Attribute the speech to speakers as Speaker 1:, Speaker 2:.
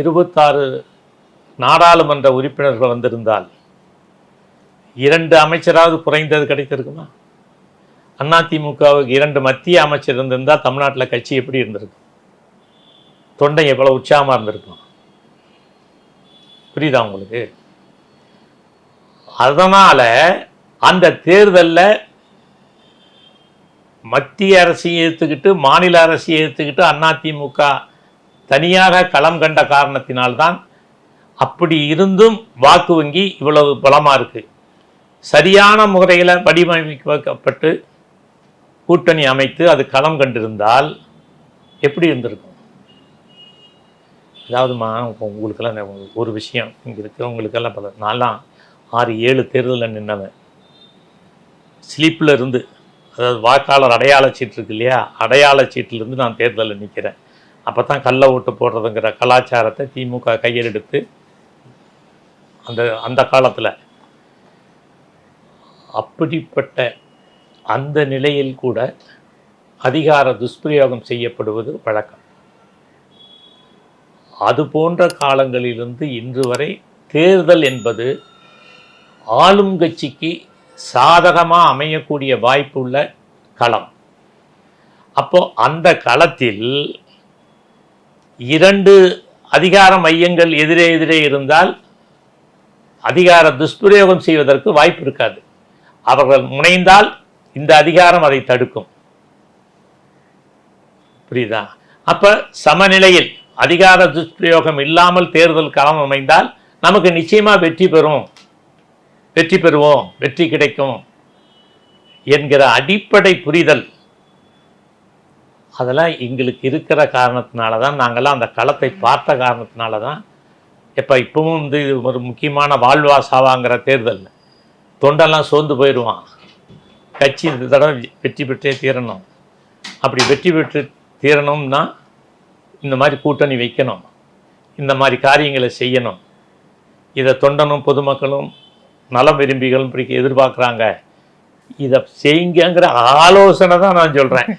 Speaker 1: இருபத்தாறு நாடாளுமன்ற உறுப்பினர்கள் வந்திருந்தால் இரண்டு அமைச்சராவது குறைந்தது கிடைத்திருக்குமா? அதிமுகவுக்கு இரண்டு மத்திய அமைச்சர் இருந்திருந்தால் தமிழ்நாட்டில் கட்சி எப்படி இருந்திருக்கும் தொண்டை எவ்வளோ உற்சாகமாக இருந்திருக்கும்? புரியுதா உங்களுக்கு? அதனால் அந்த தேர்தலில் மத்திய அரசையும் ஏற்றுக்கிட்டு மாநில அரசையும் ஏற்றுக்கிட்டு அதிமுக தனியாக களம் கண்ட காரணத்தினால்தான் அப்படி இருந்தும் வாக்கு வங்கி இவ்வளவு பலமாக இருக்குது சரியான முறையில் வடிவமைக்கப்பட்டு கூட்டணி அமைத்து அது களம் கண்டிருந்தால் எப்படி இருந்திருக்கும்? அதாவதுமா உங்களுக்கெல்லாம் ஒரு விஷயம் இங்கே இருக்கிறவங்களுக்கெல்லாம் பல நான்லாம் ஆறு ஏழு தேர்தலில் நின்னவன். ஸ்லீப்பில் இருந்து அதாவது வாக்காளர் அடையாள சீட்டு இருக்கு இல்லையா? அடையாள சீட்டிலிருந்து நான் தேர்தலில் நிற்கிறேன் அப்போ தான் கள்ள ஓட்டு போடுறதுங்கிற கலாச்சாரத்தை திமுக கையில் எடுத்து அந்த அந்த காலத்தில். அப்படிப்பட்ட அந்த நிலையில் கூட அதிகார துஷ்பிரயோகம் செய்யப்படுவது வழக்கம். அது போன்ற காலங்களிலிருந்து இன்று வரை தேர்தல் என்பது ஆளும் கட்சிக்கு சாதகமாக அமையக்கூடிய வாய்ப்புள்ள களம். அப்போ அந்த களத்தில் இரண்டு அதிகார மையங்கள் எதிரே எதிரே இருந்தால் அதிகார துஷ்பிரயோகம் செய்வதற்கு வாய்ப்பு இருக்காது. அவர்கள் முனைந்தால் இந்த அதிகாரம் அதை தடுக்கும். புரியுதா? அப்ப சமநிலையில் அதிகார துஷ்பிரயோகம் இல்லாமல் தேர்தல் களம் அமைந்தால் நமக்கு நிச்சயமா வெற்றி பெறும். வெற்றி பெறுவோம் வெற்றி கிடைக்கும் என்கிற அடிப்படை புரிதல் அதெல்லாம் எங்களுக்கு இருக்கிற காரணத்தினால தான் நாங்கள்லாம் அந்த களத்தை பார்த்த காரணத்தினால தான் இப்போ இப்பவும் வந்து இது ஒரு முக்கியமான வாழ்வா சாவாங்கிற தேர்தல் தொண்டெல்லாம் சோர்ந்து போயிடுவான். கட்சி இந்த தடவை வெற்றி பெற்றே தீரணும். அப்படி வெற்றி பெற்று தீரணும்னா இந்த மாதிரி கூட்டணி வைக்கணும். இந்த மாதிரி காரியங்களை செய்யணும். இதை தொண்டனும் பொதுமக்களும் நலம் விரும்பிகளும் இப்படி எதிர்பார்க்குறாங்க. இதை செய்யுங்கங்கிற ஆலோசனை தான் நான் சொல்கிறேன்